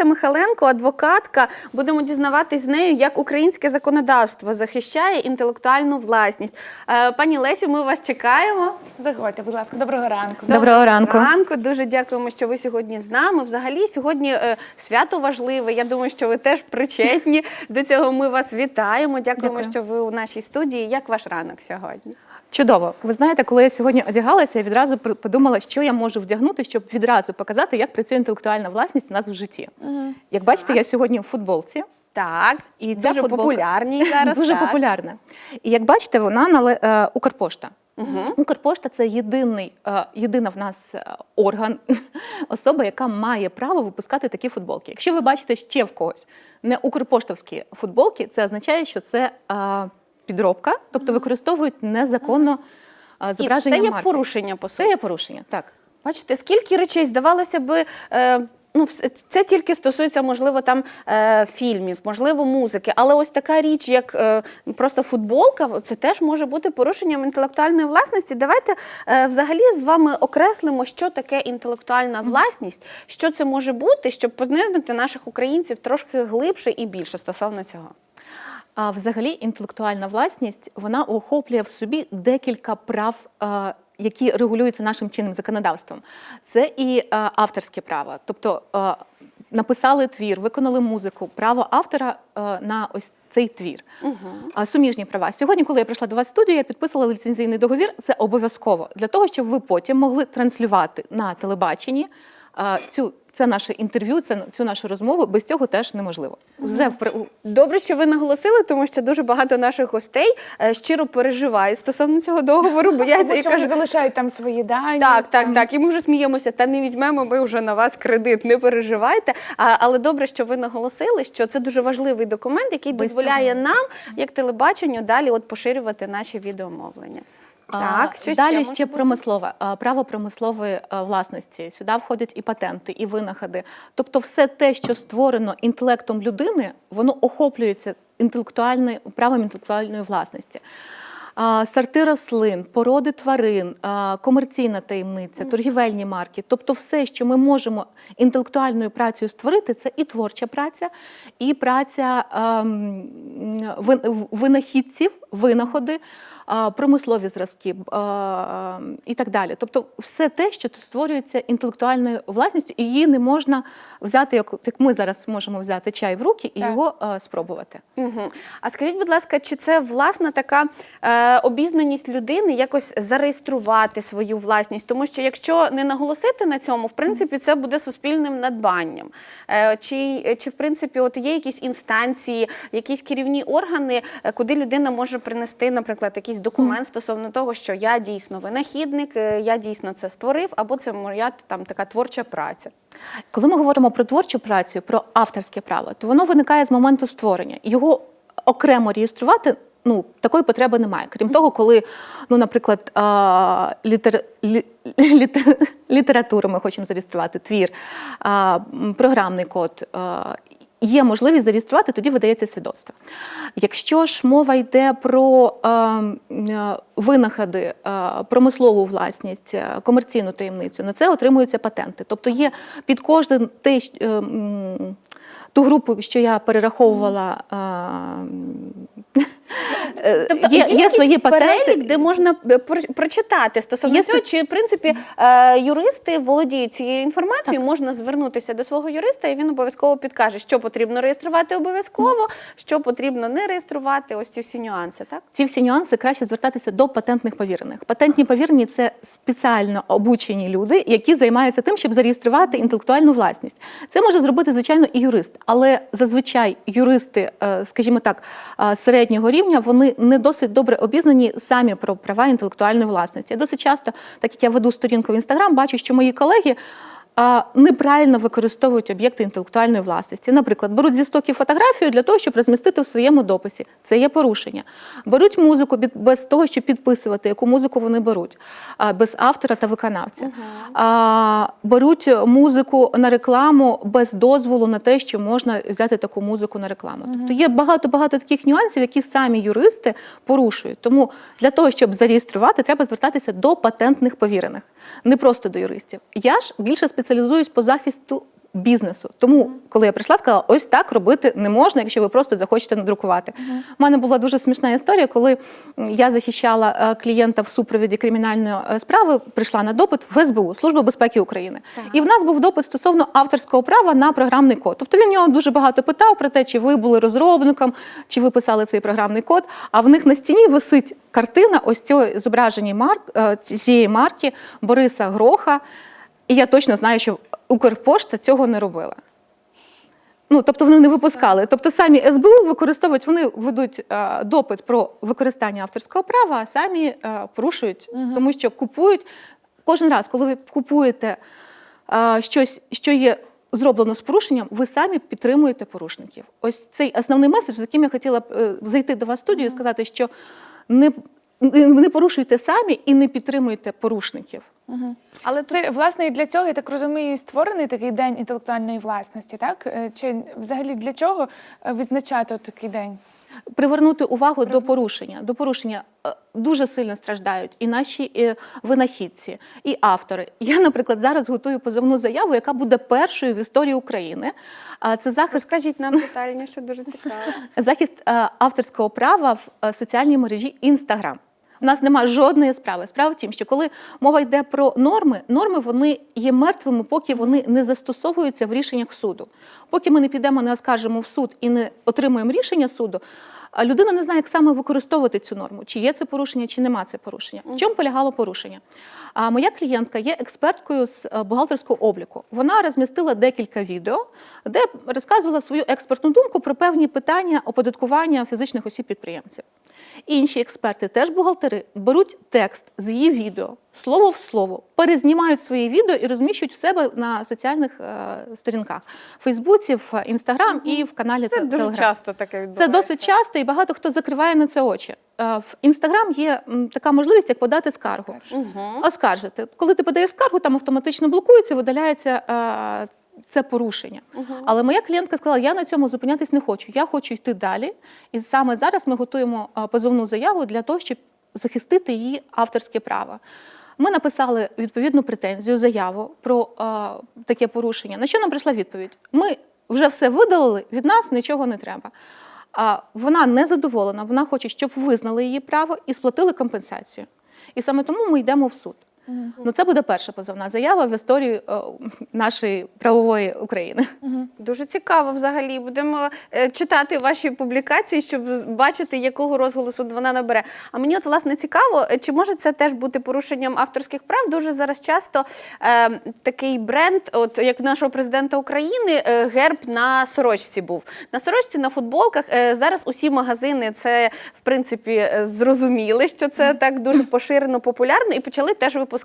Леся Михайленко, адвокатка. Будемо дізнаватись з нею, як українське законодавство захищає інтелектуальну власність. Е, Пані Лесю, ми вас чекаємо. Заходьте, будь ласка, доброго ранку. Доброго ранку. ранку. Дуже дякуємо, що ви сьогодні з нами. Взагалі, сьогодні е, свято важливе. Я думаю, що ви теж причетні до цього. Ми вас вітаємо. Дякуємо, Дякую. що ви у нашій студії. Як ваш ранок сьогодні? Чудово. Ви знаєте, коли я сьогодні одягалася, я відразу подумала, що я можу вдягнути, щоб відразу показати, як працює інтелектуальна власність у нас в житті. Як бачите, я сьогодні в футболці. Так, І ця дуже футболка- популярні зараз. Дуже так. популярна. І як бачите, вона нале... е, Укрпошта. Укрпошта це єдиний, е, єдина в нас е, орган, особа, яка має право випускати такі футболки. Якщо ви бачите ще в когось не укрпоштовські футболки, це означає, що це підробка, тобто використовують незаконно І зображення це є марки. порушення по суті. Це є порушення, так. Бачите, скільки речей здавалося би. Е, Ну, це тільки стосується, можливо, там е, фільмів, можливо, музики. Але ось така річ, як е, просто футболка, це теж може бути порушенням інтелектуальної власності. Давайте е, взагалі з вами окреслимо, що таке інтелектуальна власність, що це може бути, щоб познайомити наших українців трошки глибше і більше стосовно цього. А взагалі інтелектуальна власність вона охоплює в собі декілька прав, е, які регулюються нашим чинним законодавством. Це і е, авторське право, тобто е, написали твір, виконали музику, право автора на ось цей твір. А Суміжні права. Сьогодні, коли я прийшла до вас в студію, я підписувала ліцензійний договір. Це обов'язково для того, щоб ви потім могли транслювати на телебаченні цю. Це наше інтерв'ю, це цю нашу розмову. Без цього теж неможливо. Вже Добре, що ви наголосили, тому що дуже багато наших гостей е, щиро переживають стосовно цього договору, бояться і що кажуть, залишають там свої дані. Так, так, так. І ми вже сміємося, та не візьмемо ми вже на вас кредит, не переживайте. А, але добре, що ви наголосили, що це дуже важливий документ, який дозволяє нам, як телебаченню, далі от поширювати наші відеомовлення. Так, що далі ще ще, промислове право промислової власності. Сюди входять і патенти, і винаходи. Тобто, все те, що створено інтелектом людини, воно охоплюється інтелектуальною правом інтелектуальної власності. Сорти рослин, породи тварин, комерційна таємниця, торгівельні марки. Тобто, все, що ми можемо інтелектуальною працею створити, це і творча праця, і праця ем, винахідців, винаходи, промислові зразки і так далі. Тобто, все те, що створюється інтелектуальною власністю, і її не можна взяти, як, як ми зараз можемо взяти чай в руки і Так. його спробувати. Угу. А скажіть, будь ласка, чи це власна така е, обізнаність людини якось зареєструвати свою власність? Тому що якщо не наголосити на цьому, в принципі, це буде суспільним надбанням. Е, чи, чи в принципі от є якісь інстанції, якісь керівні органи, е, куди людина може принести, наприклад, якийсь документ стосовно того, що я дійсно винахідник, е, я дійсно це створив, або це моя там така творча праця? Коли ми говоримо про творчу працю, про авторське право, то воно виникає з моменту створення. Його окремо реєструвати. Ну, такої потреби немає. Крім того, коли, ну, наприклад, літер, лі, літер, літературу ми хочемо зареєструвати, твір, програмний код, є можливість зареєструвати, тоді видається свідоцтво. Якщо ж мова йде про е, винаходи, е, промислову власність, комерційну таємницю, на це отримуються патенти. Тобто є під кожним те, е, ту групу, що я перераховувала. е, Тобто є, є свої патенти. перелік, де можна е, прочитати стосовно Є цього, чи в принципі е, юристи володіють цією інформацією, можна звернутися до свого юриста, і він обов'язково підкаже, що потрібно реєструвати обов'язково, що потрібно не реєструвати. Ось ці всі нюанси, так? Ці всі нюанси краще звертатися до патентних повірених. Патентні повірені це спеціально обучені люди, які займаються тим, щоб зареєструвати інтелектуальну власність. Це може зробити звичайно і юрист, але зазвичай юристи, е, скажімо так, середнього рівня, вони не досить добре обізнані самі про права інтелектуальної власності. Я досить часто, так як я веду сторінку в інстаграм, бачу, що мої колеги. Неправильно використовують об'єкти інтелектуальної власності. Наприклад, беруть зі стоків фотографію для того, щоб розмістити в своєму дописі. Це є порушення. Беруть музику без того, щоб підписувати, яку музику вони беруть, без автора та виконавця. А, Беруть музику на рекламу без дозволу на те, що можна взяти таку музику на рекламу. Тобто є багато-багато таких нюансів, які самі юристи порушують. Тому для того, щоб зареєструвати, треба звертатися до патентних повірених, не просто до юристів. Я ж більше спеціалізуюсь по захисту бізнесу. Тому, коли я прийшла, сказала, ось так робити не можна, якщо ви просто захочете надрукувати. У мене була дуже смішна історія, коли я захищала е, клієнта в супровіді кримінальної е, справи, прийшла на допит в СБУ, Служба безпеки України. І в нас був допит стосовно авторського права на програмний код. Тобто він нього дуже багато питав про те, чи ви були розробником, чи ви писали цей програмний код. А в них на стіні висить картина ось цього зображення марк е, цієї марки Бориса Гроха. І я точно знаю, що Укрпошта цього не робила. Ну, тобто вони не випускали. Тобто самі СБУ використовують, вони ведуть е, допит про використання авторського права, а самі е, порушують, тому що купують кожен раз, коли ви купуєте е, щось, що є зроблено з порушенням, ви самі підтримуєте порушників. Ось цей основний меседж, з яким я хотіла б е, зайти до вас в студію і сказати, що не, не порушуйте самі і не підтримуйте порушників. Але Це власне і для цього, я так розумію, створений такий день інтелектуальної власності, так? Е, Чи взагалі для чого е, відзначати от такий день? привернути увагу до порушення. До порушення е, дуже сильно страждають і наші е, винахідці, і автори. Я, наприклад, зараз готую позовну заяву, яка буде першою в історії України. А Це захист розкажіть нам детальніше, дуже цікаво. захист авторського права в соціальній мережі Інстаграм. У нас немає жодної справи. Справа в тім, що коли мова йде про норми, норми вони є мертвими, поки вони не застосовуються в рішеннях суду. Поки ми не підемо, не оскаржимо в суд і не отримуємо рішення суду, людина не знає, як саме використовувати цю норму, чи є це порушення, чи нема це порушення. В чому полягало порушення? А моя клієнтка є експерткою з е, бухгалтерського обліку. Вона розмістила декілька відео, де розказувала свою експертну думку про певні питання оподаткування фізичних осіб підприємців. Інші експерти, теж бухгалтери, беруть текст з її відео, слово в слово, перезнімають свої відео і розміщують в себе на соціальних е, сторінках в Фейсбуці, в Інстаграм і в каналі Це Те- дуже часто таке Це досить часто, і багато хто закриває на це очі. Е, В інстаграм є м, така можливість, як подати скаргу. Мгм. Оскаржити. Коли ти подаєш скаргу, там автоматично блокується, видаляється е, це порушення. Але моя клієнтка сказала: я на цьому зупинятись не хочу. Я хочу йти далі. І саме зараз ми готуємо е, позовну заяву для того, щоб захистити її авторське право. Ми написали відповідну претензію, заяву про е, таке порушення. На що нам прийшла відповідь? Ми вже все видалили, від нас нічого не треба. А вона не задоволена, вона хоче, щоб визнали її право і сплатили компенсацію. І саме тому ми йдемо в суд. Ну, це буде перша позовна заява в історії е, нашої правової України. Дуже цікаво взагалі. Будемо е, читати ваші публікації, щоб бачити, якого розголосу вона набере. А мені от власне цікаво, е, чи може це теж бути порушенням авторських прав? Дуже зараз часто е, такий бренд, от як в нашого президента України, е, герб на сорочці був. На сорочці, на футболках. Е, зараз усі магазини це в принципі зрозуміли, що це так дуже поширено, популярно, і почали теж випускати.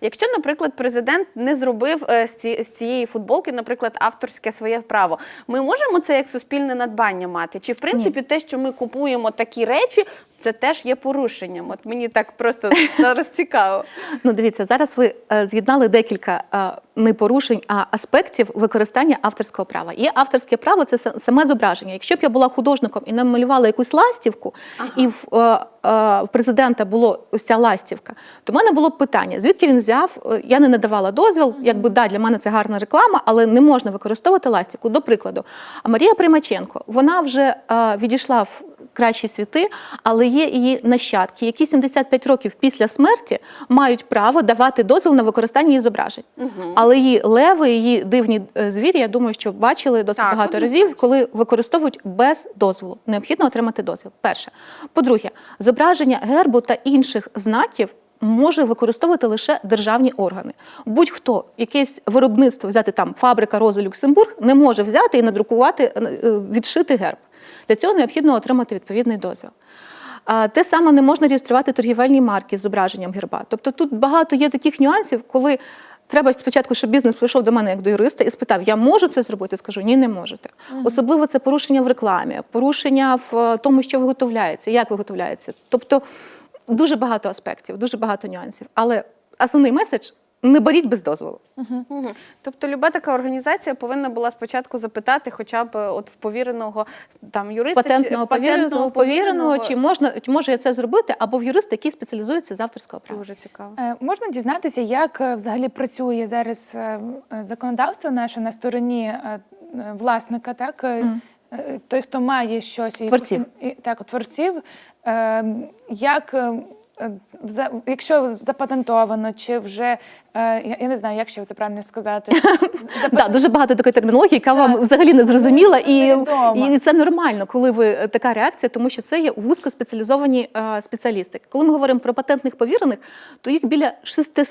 Якщо, наприклад, президент не зробив е, з ці- з цієї футболки, наприклад, авторське своє право, ми можемо це як суспільне надбання мати? Чи в принципі те, що ми купуємо такі речі, це теж є порушенням? От мені так просто зараз цікаво. Ну, дивіться, зараз ви е, з'єднали декілька е, не порушень, а аспектів використання авторського права. Є авторське право, це саме зображення. Якщо б я була художником і намалювала якусь ластівку, і в, е, е, президента було ось ця ластівка, то в мене було б питання: звідки він взяв? Е, Я не надавала дозвіл. Якби да, для мене це гарна реклама, але не можна використовувати ластівку. До прикладу, а Марія Примаченко, вона вже е, відійшла в кращі світи, але є її нащадки, які 75 років після смерті мають право давати дозвіл на використання її зображень. Але її леви, її дивні е, звірі, я думаю, що бачили досить Так, багато разів, коли використовують без дозволу. Необхідно отримати дозвіл. Перше. По-друге, зображення гербу та інших знаків. Може використовувати лише державні органи. Будь-хто якесь виробництво взяти там фабрика Роза Люксембург не може взяти і надрукувати, е, е, відшити герб. Для цього необхідно отримати відповідний дозвіл. Те саме не можна реєструвати торгівельні марки з зображенням герба. Тобто тут багато є таких нюансів, коли треба спочатку, щоб бізнес прийшов до мене як до юриста і спитав, я можу це зробити? Скажу, ні, не можете. Особливо це порушення в рекламі, порушення в е, тому, що виготовляється, як виготовляється. Тобто дуже багато аспектів, дуже багато нюансів. Але основний меседж не беріть без дозволу. Тобто люба така організація повинна була спочатку запитати, хоча б от в повіреного там юриста чи- Патентного повіреного, патентного повіреного, чи можна чи може я це зробити, або в юриста, який спеціалізується з авторського права. дуже цікаво. Е, Можна дізнатися, як е, взагалі працює зараз е, законодавство наше на стороні е, власника, так? Е, Той, хто має щось, Творців. і- так, творців. Е, Як, е, е, вза- якщо запатентовано, чи вже, е, я не знаю, як ще це правильно сказати. Да, дуже багато такої термінології, яка вам взагалі не зрозуміла, і, це нормально, коли ви е, така реакція, тому що це є вузькоспеціалізовані е, спеціалісти. Коли ми говоримо про патентних повірених, то їх біля 600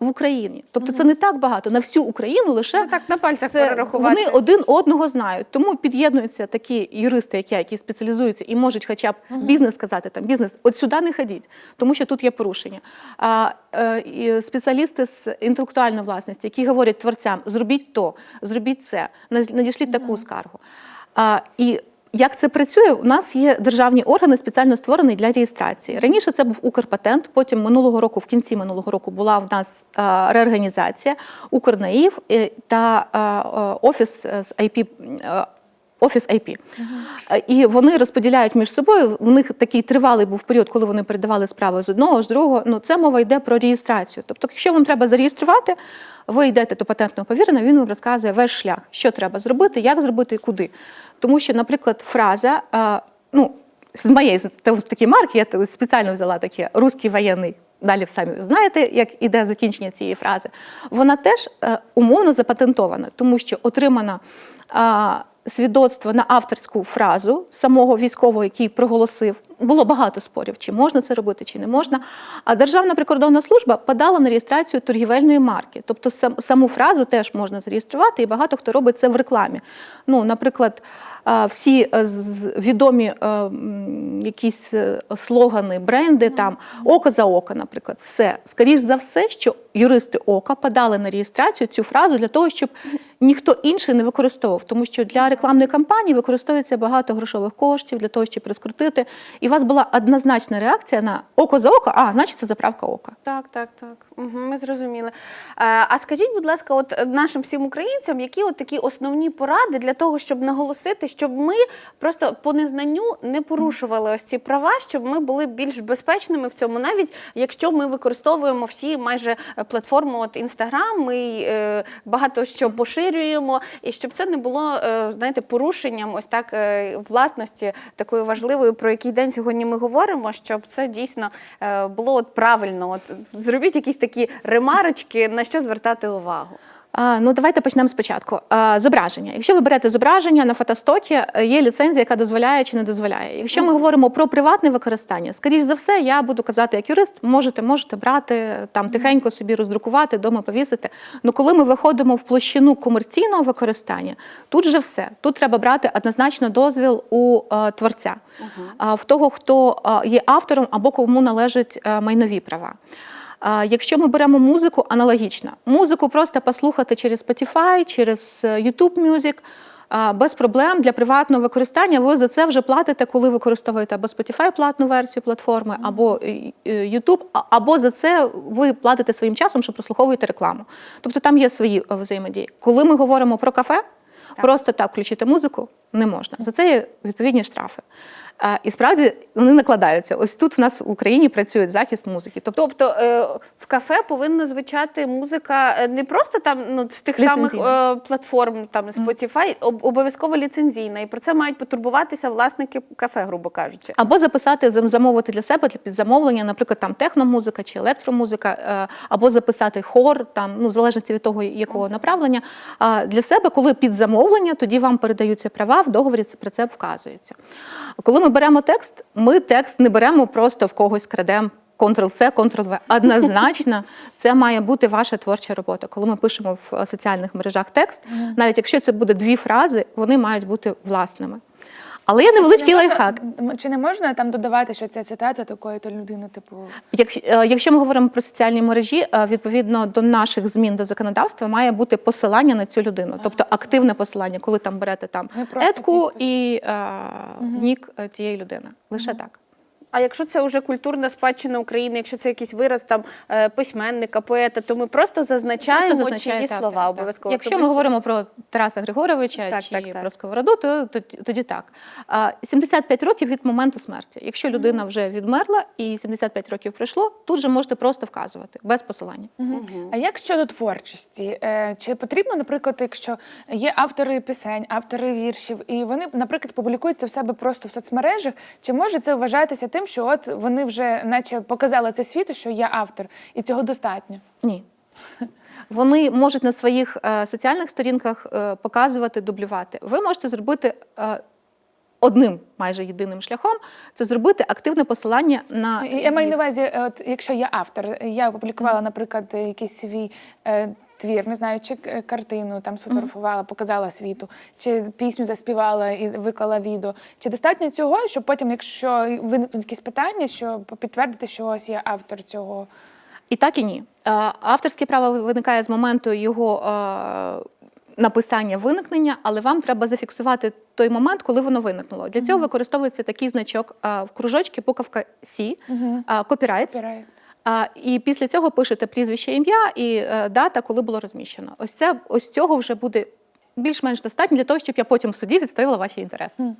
в Україні. Тобто це не так багато на всю Україну лише Це так на пальцях перерахувати. вони один одного знають. Тому під'єднуються такі юристи, як я, які спеціалізуються і можуть хоча б бізнес сказати, там бізнес, от сюди не ходіть, тому що тут є порушення. А е, спеціалісти з інтелектуальної власності, які говорять творцям, зробіть то, зробіть це, надішліть таку скаргу. А, і як це працює? У нас є державні органи, спеціально створені для реєстрації. Раніше це був Укрпатент. Потім минулого року, в кінці минулого року, була в нас реорганізація Укрнаїв е, та офіс з IP. Офіс IP. І вони розподіляють між собою. У них такий тривалий був період, коли вони передавали справи з одного, з другого. Ну, це мова йде про реєстрацію. Тобто, якщо вам треба зареєструвати, ви йдете до патентного повіреного, він вам розказує весь шлях, що треба зробити, як зробити і куди. Тому що, наприклад, фраза, ну, з моєї з такої марки, я спеціально взяла таке русський воєнний. Далі самі знаєте, як іде закінчення цієї фрази. Вона теж е, умовно запатентована, тому що отримана свідоцтво на авторську фразу самого військового, який проголосив. Було багато спорів, чи можна це робити, чи не можна. А Державна прикордонна служба подала на реєстрацію торгівельної марки. Тобто сам, саму фразу теж можна зареєструвати, і багато хто робить це в рекламі. Ну, наприклад, всі е, відомі е, якісь е, слогани, бренди, там око за око, наприклад, все. Скоріш за все, що юристи ока подали на реєстрацію цю фразу для того, щоб ніхто інший не використовував, тому що для рекламної кампанії використовується багато грошових коштів для того, щоб розкрутити. І вас була однозначна реакція на око за око, а значить це заправка ока. Так, так, так. Угу, ми зрозуміли. Е, а скажіть, будь ласка, от нашим всім українцям, які от такі основні поради для того, щоб наголосити, щоб ми просто по незнанню не порушували ось ці права, щоб ми були більш безпечними в цьому, навіть якщо ми використовуємо всі майже платформи, от Інстаграм, ми е, багато що поширюємо, і щоб це не було, е, знаєте, порушенням ось так власності такої важливої, про який день сьогодні ми говоримо, щоб це дійсно е, було от правильно. От зробіть якісь такі ремарочки, на що звертати увагу. Ну, давайте почнемо спочатку. Зображення. Якщо ви берете зображення на фотостокі, е, є ліцензія, яка дозволяє чи не дозволяє. Якщо ми говоримо про приватне використання, скоріш за все, я буду казати як юрист, можете, можете брати там тихенько собі роздрукувати, дома повісити. Ну коли ми виходимо в площину комерційного використання, тут же все. Тут треба брати однозначно дозвіл у е, творця, в того, хто е, є автором або кому належать майнові права. Якщо ми беремо музику, аналогічно. Музику просто послухати через Spotify, через е, YouTube Music, без проблем для приватного використання. Ви за це вже платите, коли використовуєте або Spotify платну версію платформи, або е, е, YouTube, або за це ви платите своїм часом, що прослуховуєте рекламу. Тобто там є свої взаємодії. Коли ми говоримо про кафе, просто так включити музику не можна. За це є відповідні штрафи. І справді вони накладаються. Ось тут в нас в Україні працює захист музики. Тобто Тобто в кафе повинна звучати музика е, не просто там ну, з тих самих е, платформ, там Spotify, об- обов'язково ліцензійна. І про це мають потурбуватися власники кафе, грубо кажучи. Або записати, замовити для себе для підзамовлення, наприклад, там техномузика чи електромузика, або записати хор, там, ну, в залежності від того, якого направлення. А для себе, коли під замовлення, тоді вам передаються права, в договорі це про це вказується. Коли ми беремо текст, ми текст не беремо просто в когось крадемо. Ctrl-C, Ctrl-V. Однозначно, це має бути ваша творча робота. Коли ми пишемо в е, соціальних мережах текст, навіть якщо це буде дві фрази, вони мають бути власними. Але є невеличкий лайфхак. Чи не можна там додавати, що ця цитата такої-то людини, типу. Як, е, якщо ми говоримо про соціальні мережі, е, відповідно до наших змін до законодавства має бути посилання на цю людину, тобто активне посилання, коли там берете там етку підпис. і е, нік е, тієї людини. Лише так. А якщо це вже культурна спадщина України, якщо це якийсь вираз там е, письменника, поета, то ми просто зазначаємо Просто чиї автора, слова так. обов'язково. Якщо ми говоримо про Тараса Григоровича Так, чи так, так. про Сковороду, то тоді, тоді так. 75 років від моменту смерті. Якщо людина вже відмерла і 75 років пройшло, тут же можете просто вказувати без посилання. А як щодо творчості? Е, Чи потрібно, наприклад, якщо є автори пісень, автори віршів, і вони, наприклад, публікують це в себе просто в соцмережах, чи може це вважатися тим, що от вони вже наче показали це світу, що я автор, і цього достатньо? Ні. Вони можуть на своїх е, соціальних сторінках е, показувати, дублювати. Ви можете зробити е, одним майже єдиним шляхом це зробити активне посилання на Я маю на увазі, е, от якщо я автор, я опублікувала, наприклад, якийсь свій е, твір, не знаю, чи е, картину там сфотографувала, показала світу, чи пісню заспівала і виклала відео. Чи достатньо цього, щоб потім, якщо виникнуть якісь питання, щоб підтвердити, що ось я автор цього? І так і ні. Авторське право виникає з моменту його написання виникнення, але вам треба зафіксувати той момент, коли воно виникнуло. Для цього використовується такий значок в кружочки буковка Сі, копірайт. І після цього пишете прізвище, ім'я і е, дата, коли було розміщено. Ось це ось цього вже буде більш-менш достатньо для того, щоб я потім в суді відстояла ваші інтереси.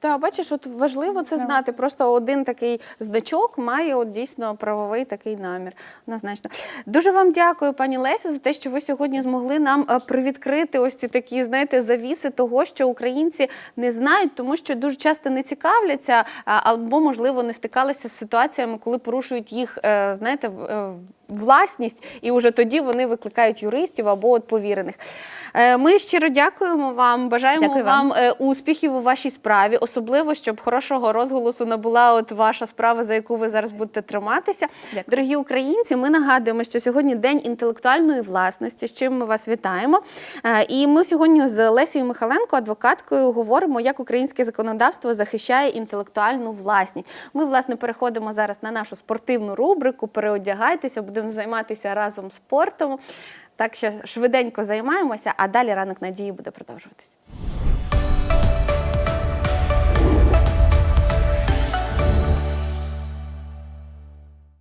Та бачиш, от важливо це знати. Просто один такий значок має от дійсно правовий такий намір. Однозначно. Дуже вам дякую, пані Лесю, за те, що ви сьогодні змогли нам е, привідкрити ось ці такі, знаєте, завіси того, що українці не знають, тому що дуже часто не цікавляться, або можливо не стикалися з ситуаціями, коли порушують їх, е, знаєте, в- е, власність, і вже тоді вони викликають юристів або от повірених. Е, Ми щиро дякуємо вам, бажаємо Дякую вам. вам е, успіхів у вашій справі, особливо щоб хорошого розголосу набула от ваша справа, за яку ви зараз будете триматися. Дякую. Дорогі українці, ми нагадуємо, що сьогодні день інтелектуальної власності, з чим ми вас вітаємо. Е, І ми сьогодні з Лесією Михайленко, адвокаткою, говоримо, як українське законодавство захищає інтелектуальну власність. Ми, власне, переходимо зараз на нашу спортивну рубрику. Переодягайтеся, будемо займатися разом спортом. Так що швиденько займаємося, а далі ранок надії буде продовжуватися.